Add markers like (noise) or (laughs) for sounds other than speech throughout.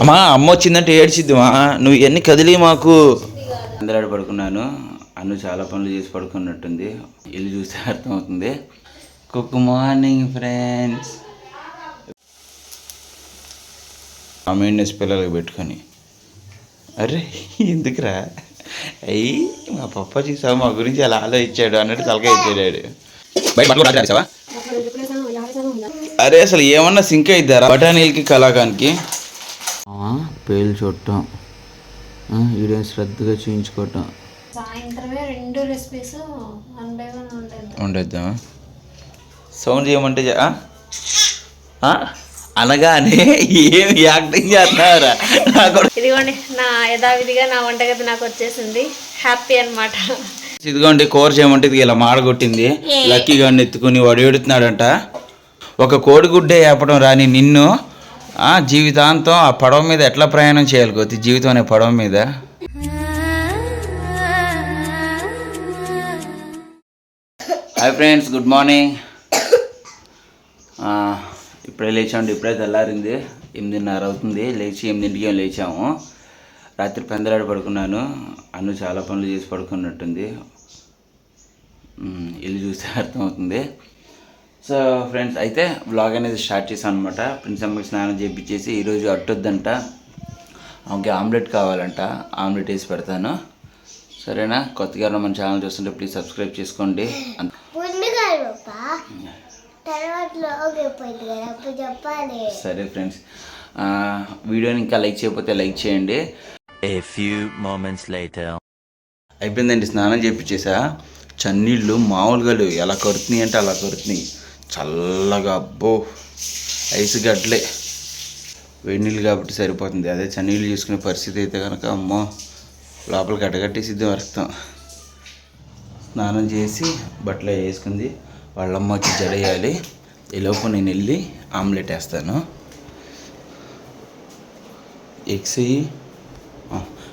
అమ్మా అమ్మ వచ్చిందంటే ఏడ్చిద్దిమా? నువ్వు ఇవన్నీ కదిలి మాకు. అందరాడు పడుకున్నాను. అన్ను చాలా పనులు చేసి పడుకున్నట్టుంది. ఇల్లు చూస్తే అర్థమవుతుంది. గుడ్ మార్నింగ్ ఫ్రెండ్స్ అమీన్నెస్ పిల్లలకి పెట్టుకొని. అరే ఎందుకురా? అయ్యి మా పప్ప చూసావు మా గురించి అలా ఆలోచించాడు అన్నట్టు తలకాయ ఇచ్చాడు బయట పట్టుకో రాత్రి ఆడేసావా? అరే అసలు ఏమన్నా సింక్ అయిద్దారా? బఠానీలకి కలాకానికి. పేలు చుట్టం వీడియో శ్రద్ధగా చూయించుకోవటం. సాయంత్రమే రెండు రెసిపీస్ వన్ బై వన్ ఉంటుంది ఉండొద్దామా సౌండ్ చేయమంటే? అనగానే ఏమి యాక్టింగ్ చేస్తున్నారా నాకు ఇదిగోండి నా యథావిధిగా నా వంటగది నాకు వచ్చేసింది. హ్యాపీ అన్నమాట. ఇదిగోండి కూర చేయమంటే ఇది ఇలా మాడగొట్టింది. లక్కీగా ఎత్తుకుని వాడు ఏడుతున్నాడంట. ఒక కోడిగుడ్డే వేపడం రాని నిన్ను జీవితాంతం ఆ పడవ మీద ఎట్లా ప్రయాణం చేయాలి కోతి జీవితం అనే పడవ మీద? హాయ్ ఫ్రెండ్స్ గుడ్ మార్నింగ్ ఇప్పుడే లేచామండి ఇప్పుడే తెల్లారింది. ఎనిమిదిన్నర అవుతుంది. లేచి ఎనిమిదింటికి లేచాము. రాత్రి పెందలాడి పడుకున్నాను. అన్ను చాలా పనులు చేసి పడుకున్నట్టుంది. ఇల్లు చూస్తే అర్థమవుతుంది. సో ఫ్రెండ్స్ అయితే బ్లాగ్ అనేది స్టార్ట్ చేశాను అనమాట ప్రిన్స్ అమ్మకి స్నానం చేయించేసి ఈరోజు అట్టొద్దంట. ఆమెకి ఆమ్లెట్ కావాలంట. ఆమ్లెట్ వేసి పెడతాను. సరేనా? కొత్తగా మన ఛానల్ చూస్తుంటే ప్లీజ్ సబ్స్క్రైబ్ చేసుకోండి. సరే ఫ్రెండ్స్ వీడియోని ఇంకా లైక్ చేయకపోతే లైక్ చేయండి. A few moments later. అయిపోయిందండి స్నానం చేయించేసా చన్నీళ్ళు మామూలుగా లేవు. ఎలా కడుతున్నాయి అంటే అలా కడుతున్నాయి. చల్లగా అబ్బో ఐస్ గడ్డలే. వేడి నీళ్ళు కాబట్టి సరిపోతుంది. అదే చన్నీళ్ళు చూసుకునే పరిస్థితి అయితే కనుక అమ్మో లోపలికి సిద్ధం రక్తం. స్నానం చేసి బట్టలు వేసుకుంది. వాళ్ళమ్మ వచ్చి జడేయాలి ఈలోపు నేను వెళ్ళి ఆమ్లెట్ వేస్తాను. ఎగ్స్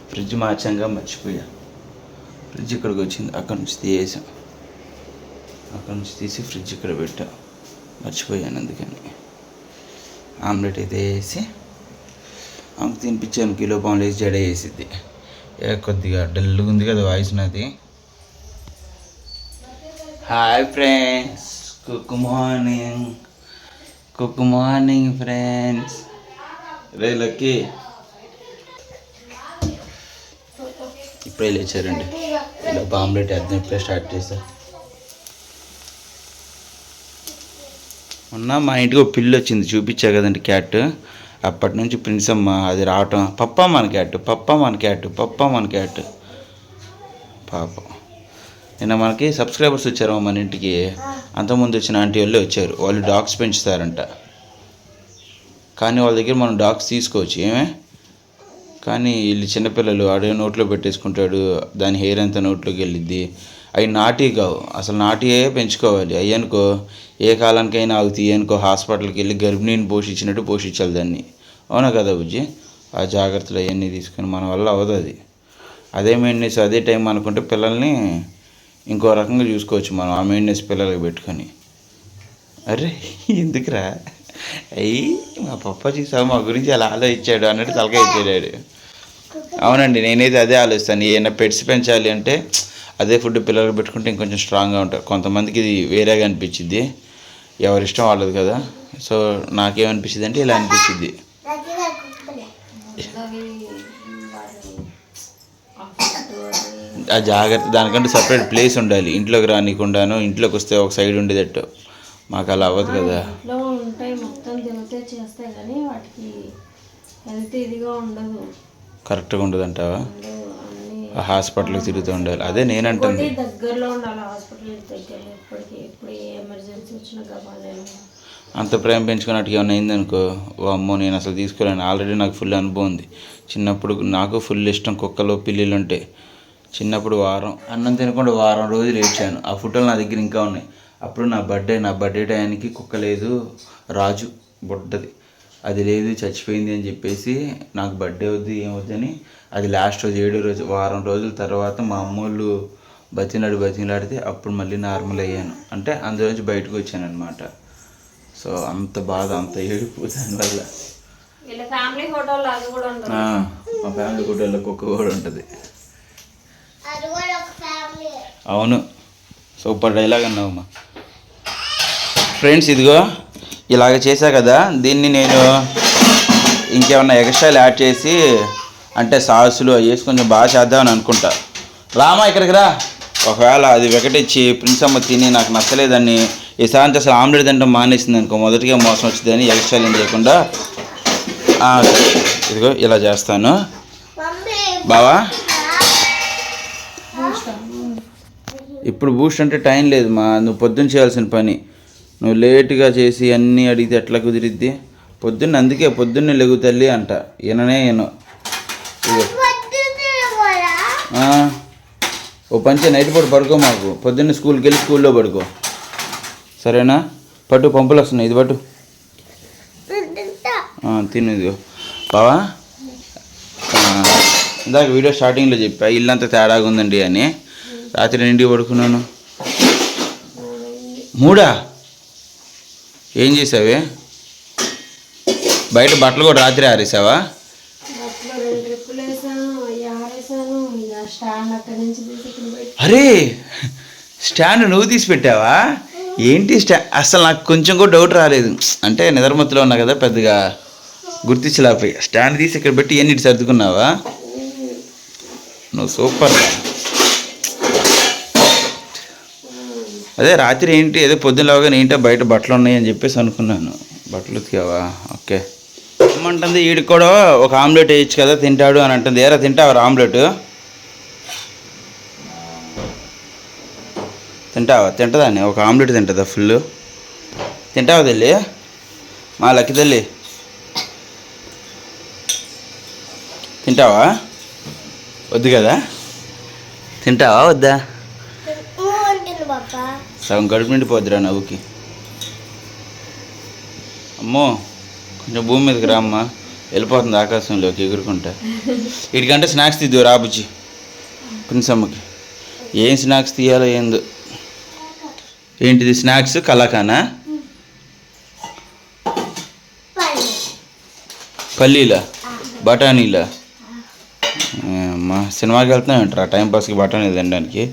ఫ్రిడ్జ్ మార్చంగా మర్చిపోయా. ఫ్రిడ్జ్ ఇక్కడికి వచ్చింది. అక్కడ నుంచి తీసాం అక్కడ నుంచి తీసి ఫ్రిడ్జ్ ఇక్కడ పెట్టాం. మర్చిపోయాను అందుకని. ఆమ్లెట్ అయితే వేసి ఆమెకు తినిపించాను కిలో పాములు వేసి జడ వేసిద్ది. కొద్దిగా డల్గా ఉంది కదా వాయిస్ నాది. Hi friends good morning. Good morning friends. రే లక్కీ. ఇప్పుడే లేచారండి. ఇలా ఆమ్లెట్ వేద్దాం ఇప్పుడే స్టార్ట్ చేశారు మొన్న మా ఇంటికి ఒక పిల్లి వచ్చింది చూపించా కదండి క్యాట్. అప్పటి నుంచి ప్రిన్సమ్మ అది రావటం. పప్ప మన క్యాట్ పప్ప మన క్యాట్ పప్ప మన క్యాట్. పాపం. నిన్న మనకి సబ్స్క్రైబర్స్ వచ్చారు మన ఇంటికి. అంతకుముందు వచ్చిన ఆంటీ వాళ్ళే వచ్చారు. వాళ్ళు డాగ్స్ పెంచుతారంట. కానీ వాళ్ళ దగ్గర మనం డాగ్స్ తీసుకోవచ్చు ఏమే? కానీ వీళ్ళు చిన్నపిల్లలు ఆడే నోట్లో పెట్టేసుకుంటాడు దాని హెయిర్ అంతా నోట్లోకి వెళ్ళిద్ది. అవి నాటి కావు. అసలు నాటియే పెంచుకోవాలి. అవి అనుకో ఏ కాలానికైనా ఆగుతాయి అనుకో హాస్పిటల్కి వెళ్ళి గర్భిణీని పోషించినట్టు పోషించాలి దాన్ని. అవునా కదా బుజ్జి? ఆ జాగ్రత్తలు అవన్నీ తీసుకొని మన వల్ల అవ్వదు అది. అదే మెయింటెనెన్స్ అదే టైం అనుకుంటే పిల్లల్ని ఇంకో రకంగా చూసుకోవచ్చు మనం ఆ మెయింటెనెన్స్ పిల్లలకి పెట్టుకొని. అరే ఎందుకురా? అయ్యి మా పప్ప చూసావు మా గురించి అలా ఆలోచించాడు అన్నట్టు తలకాయ ఇచ్చాడు అవునండి నేనైతే అదే ఆలోచిస్తాను. ఏమైనా పెట్స్ పెంచాలి అంటే అదే ఫుడ్ పిల్లలకు పెట్టుకుంటే ఇంకొంచెం స్ట్రాంగ్గా ఉంటారు. కొంతమందికి ఇది వేరేగా అనిపించింది ఎవరి ఇష్టం వాళ్ళది కదా. సో నాకేమనిపించింది అంటే ఇలా అనిపించింది ఆ జాగ్రత్త దానికంటే సపరేట్ ప్లేస్ ఉండాలి. ఇంట్లోకి రానికుండాను ఇంట్లోకి వస్తే ఒక సైడ్ ఉండేటట్టు. మాకు అలా అవ్వదు కదా. కరెక్ట్గా ఉండదు. అంటావా హాస్పిటల్కి తిరుగుతూ ఉండాలి. అదే నేనంటుంది. ఒకటి దగ్గరలో ఉండాలి హాస్పిటల్ దగ్గర ఎప్పటికి ఎప్పుడు ఏ ఎమర్జెన్సీ వచ్చినా కావాలి అంత ప్రేమ పెంచుకున్నట్టుగా ఏమైనా అయిందనుకో ఓ అమ్మో నేను అసలు తీసుకోలేను ఆల్రెడీ నాకు ఫుల్ అనుభవం ఉంది. చిన్నప్పుడు నాకు ఫుల్ ఇష్టం కుక్కలు పిల్లిలు ఉంటే. చిన్నప్పుడు వారం అన్నం తినకుండా వారం రోజులు ఏడ్చాను. ఆ ఫోటోలు నా దగ్గర ఇంకా ఉన్నాయి. అప్పుడు నా బర్త్డే నా బర్త్డే టయానికి కుక్క లేదు రాజు బుడ్డది. అది లేదు చచ్చిపోయింది అని చెప్పేసి నాకు బర్త్డే వద్దు ఏమొద్దని అది లాస్ట్ రోజు ఏడో రోజు వారం రోజుల తర్వాత మా అమ్మోళ్ళు బతిలాడి బతిలాడితే అప్పుడు మళ్ళీ నార్మల్ అయ్యాను. అంటే అందులోంచి బయటకు వచ్చాను అనమాట సో అంత బాధ అంత ఏడుపు దానివల్ల వీళ్ళ ఫ్యామిలీ ఫోటోలు అది కూడా ఉంటుంది. ఆ, మా ఫ్యామిలీ కుటుంబంలో కుక్క కూడా ఉంటుంది. అవును. సూపర్ డైలాగ్ అన్నావమ్మా ఫ్రెండ్స్ ఇదిగో. ఇలాగ చేశా కదా దీన్ని నేను ఇంకేమన్నా ఎక్స్ట్రాలు యాడ్ చేసి అంటే సాసులు అవి వేసి కొంచెం బాగా చేద్దామని అనుకుంటా. రామా ఇక్కడికి రా. ఒకవేళ అది వెకటిచ్చి ప్రిన్స్ అమ్మ తిని నాకు నచ్చలేదని ఈసారి అసలు ఆమ్లెట్ తింటాం మానేసింది అనుకో మొదటిగా మోసం వచ్చిందని ఎక్స్ట్రాలు ఏం చేయకుండా ఇదిగో ఇలా చేస్తాను. బావా? ఇప్పుడు బూస్ట్ అంటే టైం లేదు మా నువ్వు పొద్దున్న చేయాల్సిన పని. నువ్వు లేటుగా చేసి అన్నీ అడిగితే ఎట్లా కుదిరిద్ది? పొద్దున్న అందుకే పొద్దున్నే లెగు తల్లి అంట. ఈయననే ఈయన. ఓ పంచే నైట్ పూట పడుకో మాకు. పొద్దున్న స్కూల్కి వెళ్ళి స్కూల్లో పడుకో. సరేనా? పట్టు పంపులు వస్తున్నాయి. ఇది పట్టు. తిను ఇదిగో. బావా? ఇందాక వీడియో స్టార్టింగ్లో చెప్పా. ఇల్లంతా తేడాగా ఉందండి అని. రాత్రి ఇంటికి పడుకున్నాను. మూడా? ఏం చేసావే? బయట బట్టలు కూడా రాత్రి ఆరేసావా? అరే స్టాండ్ నువ్వు తీసి పెట్టావా? ఏంటి స్టా? అసలు నాకు కొంచెం కూడా డౌట్ రాలేదు. అంటే నిద్రమత్తులో ఉన్నా కదా పెద్దగా గుర్తించలేకపోయి. స్టాండ్ తీసి ఇక్కడ పెట్టి ఎన్ని సర్దుకున్నావా? నువ్వు సూపర్. అదే రాత్రి ఏంటి? ఏదో పొద్దున ఏంటో బయట బట్టలు ఉన్నాయి అని చెప్పేసి అనుకున్నాను. బట్టలు ఉతికావా? ఓకే. ఏమంటుంది వీడికి కూడా ఒక ఆమ్లెట్ వేయచ్చు కదా తింటాడు అని అంటుంది. ఏరా తింటావా ఆమ్లెట్? తింటావా? తింటుందాన్ని ఒక ఆమ్లెట్ తింటుందా ఫుల్? తింటావా తల్లి? మా లక్కి తల్లి? తింటావా? వద్దు కదా? తింటావా? వద్దా? సగం కడుపు నిండిపోద్దిరా నవ్వుకి. అమ్మో కొంచెం భూమి మీదకి రామ్మా. వెళ్ళిపోతుంది ఆకాశంలోకి ఎగురుకుంటా. వీటికంటే స్నాక్స్ తీద్దు రాబుజ్జి ప్రిన్సమ్మకి. ఏం స్నాక్స్ తీయాలో ఏందో. ఏంటిది స్నాక్స్ కలాకానా పల్లీలా? బఠానీలా? అమ్మా సినిమాకి వెళ్తున్నాం ఏంటారా టైంపాస్కి బఠానీ తినడానికి.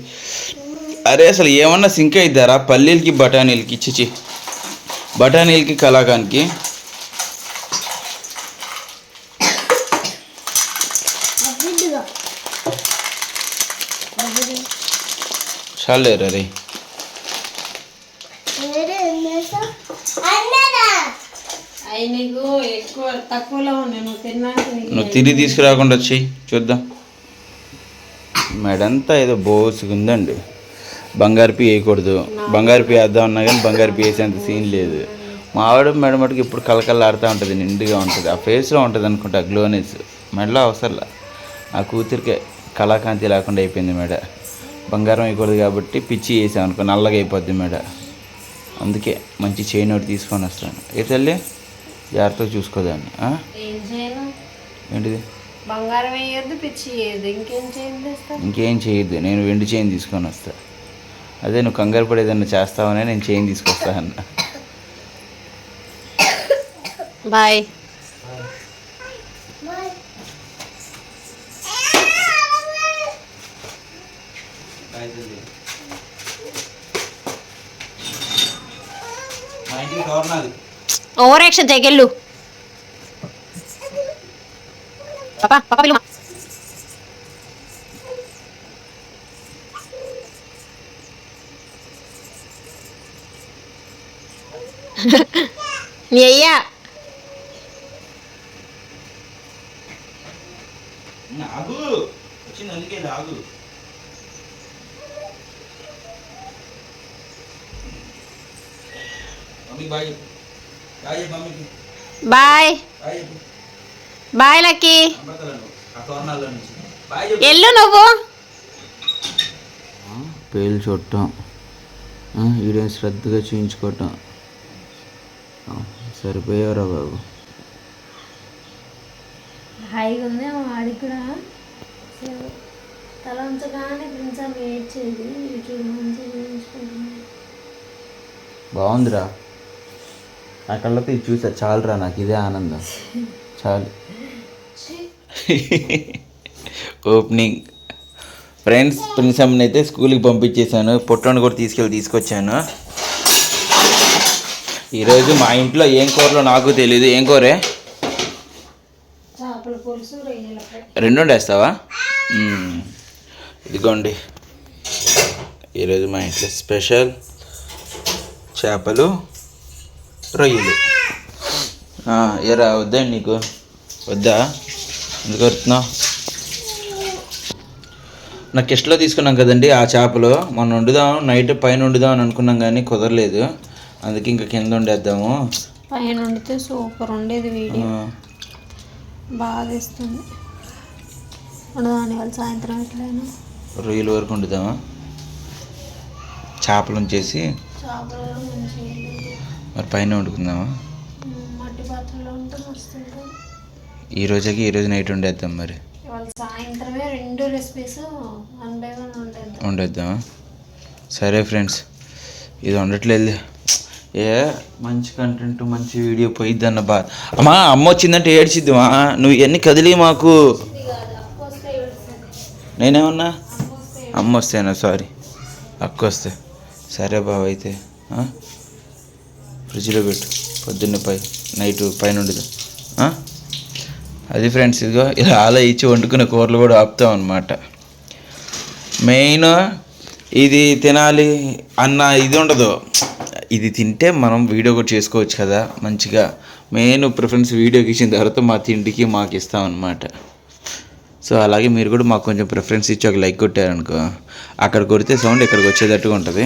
అరే అసలు ఏమన్నా సింక్ అవుతారా పల్లీలకి బఠానీలకి చిచి బఠానీలకి కలాకానికి చాలేరు అరే నువ్వు తిరిగి తీసుకురాకుండా వచ్చి చూద్దాం. మెడంతా ఏదో బోసుగా ఉందండి బంగారు పీ వేయకూడదు. బంగారు పీ వేద్దాం అన్నా కానీ బంగారు పీ వేసేంత సీన్ లేదు. మా ఆవిడ మెడ మటుకు ఇప్పుడు కలకల్లాడుతూ ఉంటుంది నిండుగా ఉంటుంది. ఆ ఫేస్లో ఉంటుంది అనుకుంటా గ్లోనెస్ మెడలో అవసరంలా. ఆ కూతురికే కళాకాంతి లేకుండా అయిపోయింది మెడ. బంగారం వేయకూడదు కాబట్టి పిచ్చి వేసాం అనుకో నల్లగా అయిపోద్ది మెడ. అందుకే మంచి చైన్ ఒకటి తీసుకొని వస్తాను. ఏ తల్లి? జాగ్రత్తగా చూసుకోదాన్ని ఏంటిది? బంగారం వేయద్దు పిచ్చి ఇంకేం చేయొద్దు నేను వెండి చైన్ తీసుకొని వస్తా. అదే నువ్వు కంగారు పడి ఏదన్నా చేస్తావనే నేను చైన్ తీసుకొస్తా అన్న. బాయ్. మా ఓవర్ యాక్షన్ తెగెళ్ళు పాపా పాపా పిలుమా నీ అయ్యా. వచ్చింది అందుకే మమ్మీకి బాయ్ బాయ్ బాయ్. లక్కీ. ఎల్లు నువ్వు. పేలు చూడటం. వీడియో శ్రద్ధగా చూయించుకోవటం. సరిపోయారా బాబు. హాయిగా ఉంది వాడికి కూడా. తల ఉంచగానే కొంచెం ఏడ్చేది. చూడు మంచిగా చూపించుకుంటున్నాను బాగుందిరా. నా కళ్ళతో ఇది చూసా. చాలురా నాకు ఇదే ఆనందం. చాలు. ఓపెనింగ్ ఫ్రెండ్స్ ప్రిన్సమ్ని అయితే స్కూల్కి పంపించేశాను. పొట్టను కూడా తీసుకెళ్ళి తీసుకొచ్చాను. ఈరోజు మా ఇంట్లో ఏం కూరలో నాకు తెలియదు ఏం కూరే? రెండు వండేస్తావా. ఇదిగోండి. ఈరోజు మా ఇంట్లో స్పెషల్ చేపలు రొయ్యలు. ఆ, ఏరా వద్దా నీకు? వద్దా? ఎందుకు వస్తున్నావు? నాకు కిష్టలో తీసుకున్నాం కదండి ఆ చేపలు. మొన్న వండుదాం నైట్ పైన వండుదాం అని అనుకున్నాం కానీ కుదరలేదు. అందుకే ఇంకా కింద వండేద్దాము పైన వండితే సూపర్ ఉండేది వీడియో. బాగా ఇస్తుంది ఉండదాని వాళ్ళు సాయంత్రం ఎట్లయినా. రొయ్యల వరకు వండుదామా? చేపలు ఉంచేసి. మరి పైన వండుకుందామా? ఈ రోజుకి ఈ రోజు నైట్ వండేద్దాం మరి. సాయంత్రమే రెండు రెసిపీస్ వన్ బై వన్ ఉండేద్దాం వండేద్దామా? సరే ఫ్రెండ్స్ ఇది వండట్లేదు. ఏ? మంచి కంటెంట్ మంచి వీడియో పోయిద్దన్న బా అమ్మా అమ్మ వచ్చిందంటే ఏడ్చిద్దిమా నువ్వు ఇవన్నీ కదిలి మాకు. నేనేమన్నా? అమ్మ వస్తే అమ్మ వస్తేనా? సారీ అక్క వస్తే. సరే బావ అయితే? ఫ్రిడ్జ్లో పెట్టు. పొద్దున్నే పై నైట్ పైన ఉండదు ఆ? అది ఫ్రెండ్స్ ఇదిగో ఇలా అలా ఇచ్చి వండుకునే కూరలు కూడా ఆపుతాం అనమాట మెయిన్ ఇది తినాలి అన్న ఇది ఉండదు. ఇది తింటే మనం వీడియో కూడా చేసుకోవచ్చు కదా మంచిగా. మెయిన్ ప్రిఫరెన్స్ వీడియోకి ఇచ్చిన తర్వాత మా తిండికి మాకు ఇస్తామన్నమాట సో అలాగే మీరు కూడా మాకు కొంచెం ప్రిఫరెన్స్ ఇచ్చి ఒక లైక్ కొట్టారనుకో అక్కడ కొడితే సౌండ్ ఇక్కడికి వచ్చేటట్టుగా ఉంటుంది.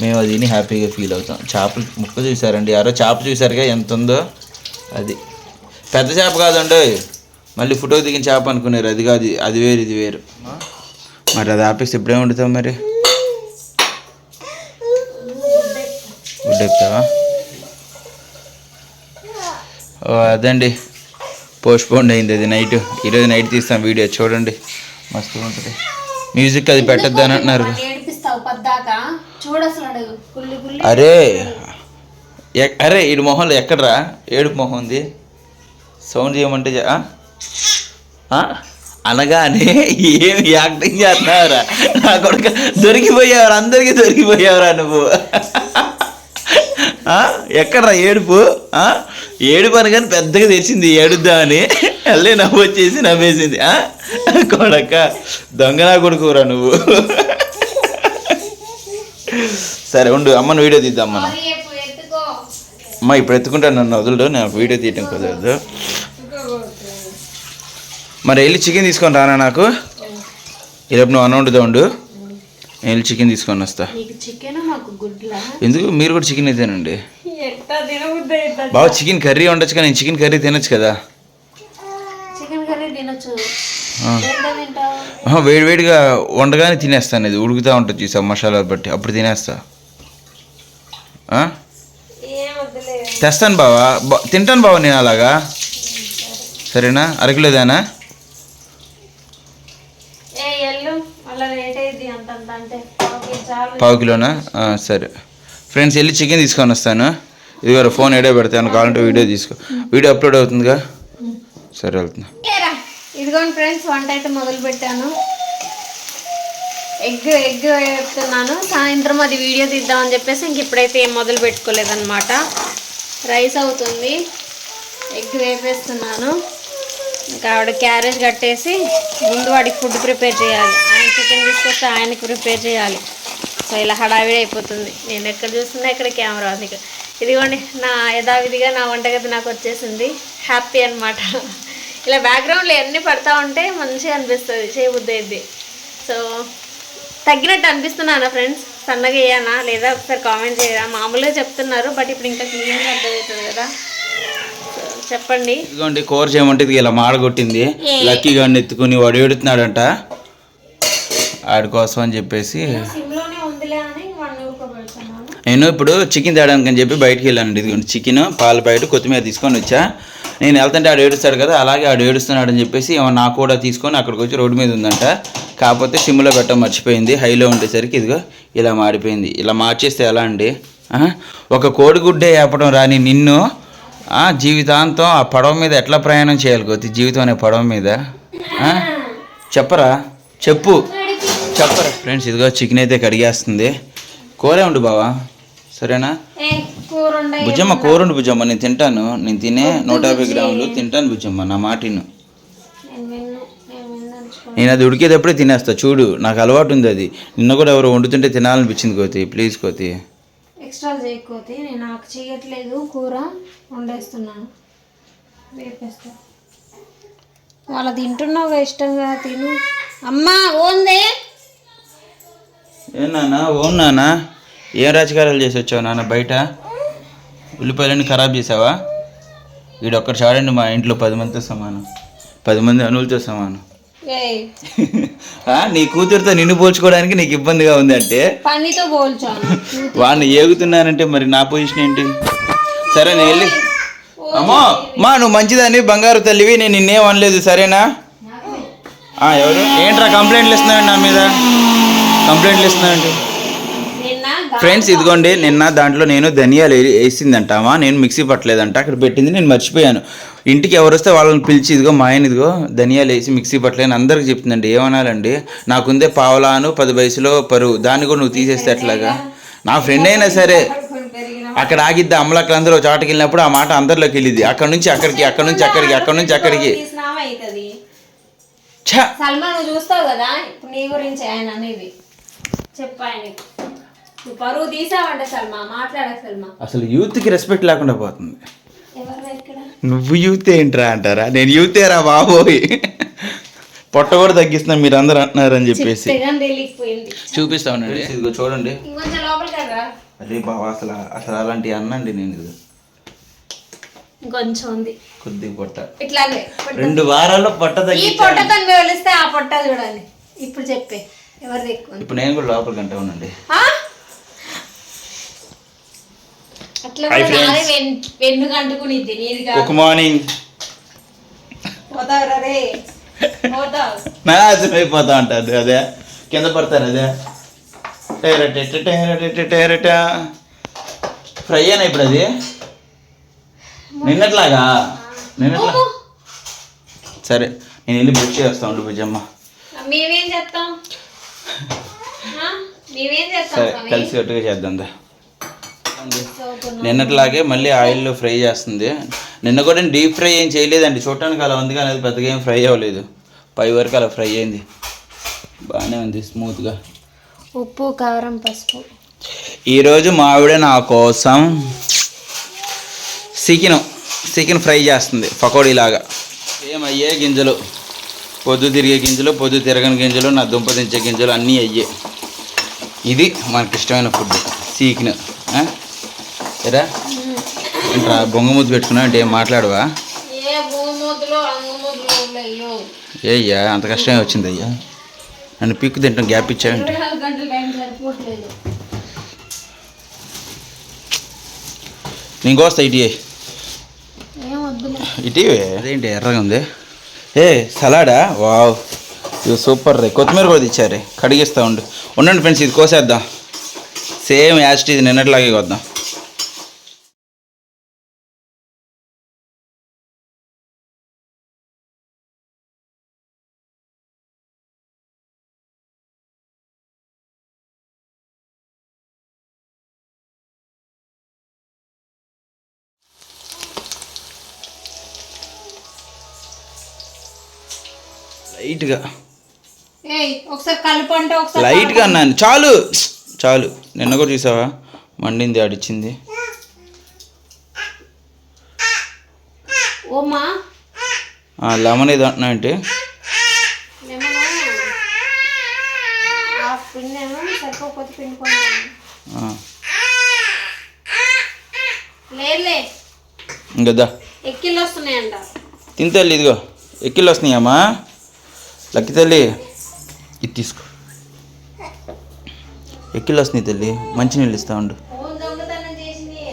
మేము అది తిని హ్యాపీగా ఫీల్ అవుతాం. చేపలు ముక్క చూసారండి? యారో చేప చూసారుగా? ఎంత ఉందో? అది. పెద్ద చేప కాదండి. మళ్ళీ ఫోటో దిగిన చేప అనుకున్నారు. అది కాదు అది వేరు ఇది వేరు. మరి అది ఆపేసి ఇప్పుడే వండుతావు మరి? చెప్తావా ఓ అదండి. పోస్ట్ పోన్ అయింది అది నైట్ ఈరోజు నైట్ తీస్తాం వీడియో చూడండి. మస్తుగా ఉంటుంది. మ్యూజిక్ అది పెట్టద్దు అని అంటున్నారు అరే అరే ఈ మొహంలో ఎక్కడరా? ఏడుపు మొహం ఉంది. సౌండ్ చేయమంటే? అనగానే ఏమి యాక్టింగ్ చేస్తున్నావురా? నా కొడుక దొరికిపోయావురా అందరికీ దొరికిపోయావురా నువ్వు? ఎక్కడ్రా ఏడుపు? ఏడుపు అనగానే పెద్దగా తెరిచింది ఏడుద్దామని వెళ్ళి నవ్వు వచ్చేసి నవ్వేసింది? కొడక. దొంగ నా కొడుకురా నువ్వు? సరే ఉండు. అమ్మను వీడియో తీద్దాం మనం. అమ్మ ఇప్పుడు ఎత్తుకుంటాను నన్ను వదులుడు నాకు వీడియో తీయటం కుదరదు. మరి వెళ్ళి చికెన్ తీసుకొని రానా నాకు? రేపు నువ్వు అన్న ఉండు. నేను చికెన్ తీసుకొని వస్తా. ఎందుకు? మీరు కూడా చికెన్ తినండి. బాగా చికెన్ కర్రీ వండొచ్చు కానీ నేను చికెన్ కర్రీ తినొచ్చు కదా. ఆహా, వేడివేడిగా వండగానే తినేస్తాను ఇది. ఉడుకుతూ ఉంటుంది చూసా మసాలాలు బట్టి. అప్పుడు తినేస్తా. తెస్తాను బావా. బా తింటాను బావా నేను అలాగా. సరేనా? అరకిలోదేనా ఏ ఎల్లు మళ్ళీ రేట్ అయింది అంత అంత అంటే ఓకే చాలు పావు కిలోనా సరే. ఫ్రెండ్స్ వెళ్ళి చికెన్ తీసుకొని వస్తాను. ఇదిగో ఫోన్ ఏడో పెడతాను కావాలంటే వీడియో తీసుకో. వీడియో అప్లోడ్ అవుతుందిగా? సరే వెళ్తున్నా. ఇదిగోండి ఫ్రెండ్స్ వంట అయితే మొదలు పెట్టాను. ఎగ్ ఎగ్ వేస్తున్నాను. సాయంత్రం అది వీడియో తీద్దామని చెప్పేసి ఇంక ఇప్పుడైతే ఏం మొదలు పెట్టుకోలేదన్నమాట. రైస్ అవుతుంది. ఎగ్ వేపేస్తున్నాను. ఇంకా ఆవిడ క్యారేజ్ కట్టేసి ముందు వాడికి ఫుడ్ ప్రిపేర్ చేయాలి. ఆయన చికెన్ తీసుకొస్తే ఆయనకి ప్రిపేర్ చేయాలి. సో ఇలా హడావిడి అయిపోతుంది. నేను ఎక్కడ చూస్తున్నా ఇక్కడ కెమెరా ఉంది. ఇదిగోండి నా యథావిధిగా నా వంటగది నాకు వచ్చేసింది. హ్యాపీ అన్నమాట. ఇలా బ్యాక్గ్రౌండ్లో అన్నీ పడతా ఉంటే మంచిగా అనిపిస్తుంది చేయబుద్ధి అయింది సో తగ్గినట్టు అనిపిస్తున్నానా ఫ్రెండ్స్? సన్నగా వేయనా లేదా ఒకసారి కామెంట్ చేయరా? మామూలుగా చెప్తున్నారు బట్ ఇప్పుడు ఇంకా క్లియర్గా అర్థమవుతుంది కదా. చెప్పండి. ఇదిగోండి కూర చేయమంటే ఇది ఇలా మాడగొట్టింది. లక్కీ గాడిని ఎత్తుకుని వాడు ఏడుతున్నాడంట. ఆడి కోసం అని చెప్పేసి సిమ్లోనే ఉందిలే అని వన్ ఊరుకోబెడుతున్నాను నేను ఇప్పుడు చికెన్ తేడానికి అని చెప్పి బయటికి వెళ్ళాను ఇదిగోండి చికెన్ పాల బయట కొత్తిమీర తీసుకొని వచ్చా. నేను వెళ్తుంటే ఆడు ఏడుస్తాడు కదా అలాగే ఆడు ఏడుస్తున్నాడు అని చెప్పేసి నా కూడా తీసుకొని అక్కడికి వచ్చి రోడ్డు మీద ఉందంట. కాకపోతే సిమ్లో పెట్టడం మర్చిపోయింది. హైలో ఉండేసరికి ఇదిగో ఇలా మాడిపోయింది ఇలా మార్చేస్తే ఎలా అండి? ఒక కోడిగుడ్డే వేపడం రాని నిన్ను జీవితాంతం ఆ పడవ మీద ఎట్లా ప్రయాణం చేయాలి కోతి జీవితం అనే పడవ మీద? చెప్పరా? చెప్పు. చెప్పరా. ఫ్రెండ్స్ ఇదిగో చికెన్ అయితే కడిగేస్తుంది. కూరే ఉండు బావా? సరేనా? ఏ కూర ఉండే బుజ్జమ్మ కూర ఉండు బుజ్జమ్మ నేను తింటాను. నేను తినే నూట యాభై గ్రాములు తింటాను బుజ్జమ్మ నా మాటిను నేను నేను నేను అది ఉడికేటప్పుడే తినేస్తా చూడు. నాకు అలవాటు ఉంది అది. నిన్న కూడా ఎవరు వండుతుంటే తినాలనిపించింది కోతి ప్లీజ్ కోతి. ఎక్స్ట్రా చేయకపోతే నేను నాకు చేయట్లేదు కూర వండేస్తున్నాను. వేపేస్తా. వాళ్ళ తింటున్నావుగా ఇష్టంగా తిను. అమ్మా ఓందే ఏం నాన్న ఓం నాన్న? ఏం రాజకార్యాలు చేసి వచ్చావు నాన్న? బయట ఉల్లిపాయలన్నీ ఖరాబ్ చేసావా? వీడొక్కడు చాడండి మా ఇంట్లో పది మందితో సమానం. పది మంది అనువులతో సమానం. (laughs) నీ కూతురుతో నిన్ను పోల్చుకోవడానికి నీకు ఇబ్బందిగా ఉంది అంటే పోల్చాను. వాడిని ఏగుతున్నానంటే మరి నా పొజిషన్ ఏంటి? సరే నేను వెళ్ళి అమ్మో మా నువ్వు మంచిదని బంగారు తల్లివి నేను నిన్నేం అనలేదు సరేనా? ఎవరు? ఏంట్రా కంప్లైంట్లు ఇస్తున్నావు నా మీద? కంప్లైంట్లు ఇస్తున్నావు నిన్న ఫ్రెండ్స్ ఇదిగోండి నిన్న దాంట్లో నేను ధనియాలు వే- వేసిందంటామా నేను మిక్సీ పట్టలేదంట. అక్కడ పెట్టింది నేను మర్చిపోయాను. ఇంటికి ఎవరు వస్తే వాళ్ళని పిలిచి ఇదిగో మా ఆయన ఇదిగో ధనియాలు వేసి మిక్సీ పట్టలేని అందరికి చెప్తుందండి. ఏమనాలండి? నాకుందే పావలాను పది వయసులో పరువు. దాన్ని కూడా నువ్వు తీసేస్తే అట్లాగా నా ఫ్రెండ్ అయినా సరే అక్కడ ఆగిద్ది అమ్మలక్కలందరూ ఒక చాటకి వెళ్ళినప్పుడు ఆ మాట అందరిలోకి వెళ్ళింది అక్కడ నుంచి అక్కడికి అక్కడ నుంచి అక్కడికి అక్కడ నుంచి అక్కడికి. సల్మాన్ ఛ చూస్తావు కదా? నీ గురించి ఆయన అనేది. చెప్పు నువ్వు పరువు తీసావంటే సల్మా మాట్లాడక సల్మా. అసలు యూత్కి రెస్పెక్ట్ లేకుండా పోతుంది. ఎవరు ఇక్కడ? నువ్వు యూత్ ఏంట్రా అంటారా? నేను యూతేరా బాబోయ్. పొట్ట కూడా తగ్గిస్తున్నా మీరు అందరు అంటున్నారని చెప్పేసి. చూపిస్తా ఉండండి. ఇదిగో చూడండి. అరే బాబా అసలు అసలు అలాంటి అన్నండి నేను ఇది. ఇంకొంచెం ఉంది. కొద్ది పొట్ట. ఇట్లాగే రెండు వారాల్లో పొట్ట ఈ తగ్గి పొట్టతో వెలిస్తే ఆ పొట్ట చూడండి. ఇప్పుడు చెప్పే ఎవరిది ఎక్కువ? ఇప్పుడు నేను కూడా లోపలికి అంటే ఉండండి ఆ? అట్లా Hi, కూడా friends. నాదే వెన్- వెన్ను కంటుకునిద్ది నీది కాదు గుడ్ మార్నింగ్ నాశనం అయిపోతా అంటారు అదే. కింద పడతారు అదే. టేరటెట టేరటెట టేరట ఫ్రై అయినా ఇప్పుడు అది? నిన్నట్లాగా? నిన్నట్లా? సరే నేను వెళ్ళి బ్రష్ చేస్తా ఉండు బుజ్జమ్మ మేమేం చేస్తాం? (laughs) మేమేం చేస్తాం సరే? కలిసి ఒట్టుగా చేద్దాం దా. నిన్నట్లాగే మళ్ళీ ఆయిల్లో ఫ్రై చేస్తుంది. నిన్న కూడా డీప్ ఫ్రై ఏం చేయలేదండి. చూడటానికి అలా ఉంది కానీ అది పెద్దగా ఏం ఫ్రై అవ్వలేదు. పై వరకు అలా ఫ్రై అయింది. బాగానే ఉంది స్మూత్గా. ఉప్పు కారం పసుపు. ఈరోజు మా ఆవిడ నా కోసం చికెన్ చికెన్ ఫ్రై చేస్తుంది. పకోడీలాగా. సేమ్ అయ్యే గింజలు. పొద్దు తిరిగే గింజలు పొద్దు తిరగని గింజలు నా దుంప దించే గింజలు అన్నీ అయ్యే. ఇది మనకి ఇష్టమైన ఫుడ్. చికెన్ ఎరా ఏంట్రా బొంగ ముద్దు పెట్టుకున్నావు అంటే ఏం మాట్లాడవా? ఏ అయ్యో అంత కష్టమే వచ్చింది అయ్యా. నన్ను పిక్కు తింటాం గ్యాప్ ఇచ్చావంటే నేను కోస్తా ఇటీ ఏం వద్దులే ఇటీ అదేంటి ఎర్రగా ఉంది? ఏ సలాడా? వావ్. ఇది సూపర్ రే. కొత్తిమీర కూడా తెచ్చారే. కడిగిస్తా ఉండు. ఉండండి ఫ్రెండ్స్ ఇది కోసేద్దాం. సేమ్ యాస్ట్ ఇది నిన్నట్లాగే కొద్దాం. లైట్గా. ఏయ్ ఒకసారి కలుపంటే ఒకసారి లైట్గా అన్నాను. చాలు. చాలు. నిన్న కూడా చూసావా? మండింది ఆడిచ్చింది. ఓమా లెమన్ ఇది అంటున్నా అంటే ఇంకద్దా ఎక్కిళ్ళు వస్తున్నాయంట. తిని తల్లి ఇదిగో. ఎక్కిళ్ళు వస్తున్నాయమ్మా. లక్కి తల్లి ఇది తీసుకో ఎక్కిళ్ళు వస్తున్నాయి తల్లి మంచినీళ్ళు ఇస్తా ఉండు ఫోన్ దొంగతనం చేసింది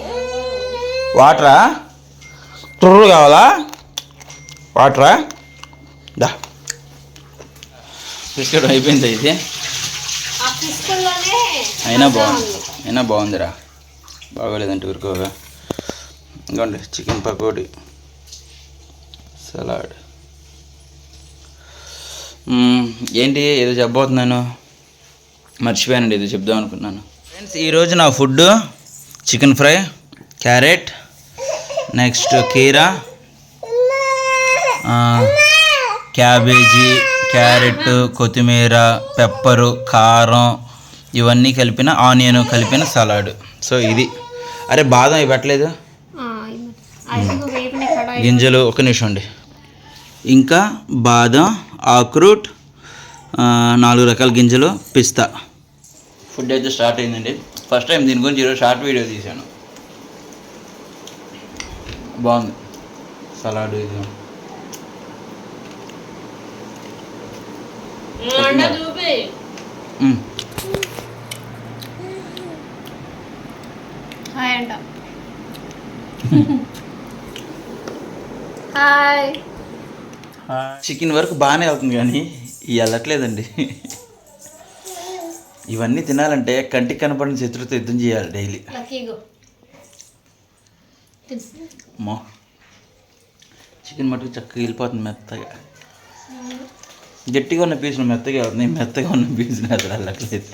వాటరా తుర్రు కావాలా వాటరా దా బిస్కెట్ అయిపోయింది అయితే అయినా బాగుంది అయినా బాగుందిరా బాగోలేదంటే ఊరుకోగా ఇంకోండి చికెన్ పకోడీ సలాడ్ ఏంటి? ఏదో చెప్పబోతున్నాను. మర్చిపోయానండి ఏదో చెప్దాం అనుకున్నాను ఫ్రెండ్స్ ఈరోజు నా food chicken fry carrot next కీరా క్యాబేజీ క్యారెట్ కొత్తిమీర పెప్పరు కారం ఇవన్నీ కలిపిన ఆనియన్ కలిపిన సలాడ్. సో ఇది. అరే బాదం ఇవి పెట్టలేదు? ఐదు వేపిన కడాయి. గింజలు ఒక నిమిషం అండి ఇంకా బాదం ఆక్రూట్ నాలుగు రకాల గింజలు పిస్తా. ఫుడ్ అయితే స్టార్ట్ అయిందండి. ఫస్ట్ టైం దీని గురించి ఈరోజు షార్ట్ వీడియో తీశాను. బాగుంది. సలాడ్ ఇది. హాయ్ అంట హాయ్. చికెన్ వరకు బాగానే అవుతుంది కానీ ఇవి వెళ్ళట్లేదండి ఇవన్నీ తినాలంటే కంటికి కనపడిన శత్రుతో యుద్ధం చేయాలి డైలీ. అమ్మో. చికెన్ మటుకు చక్కగా వెళ్ళిపోతుంది మెత్తగా. గట్టిగా ఉన్న పీసులు మెత్తగా అవుతుంది మెత్తగా ఉన్న పీసులు అసలు వెళ్ళట్లేదు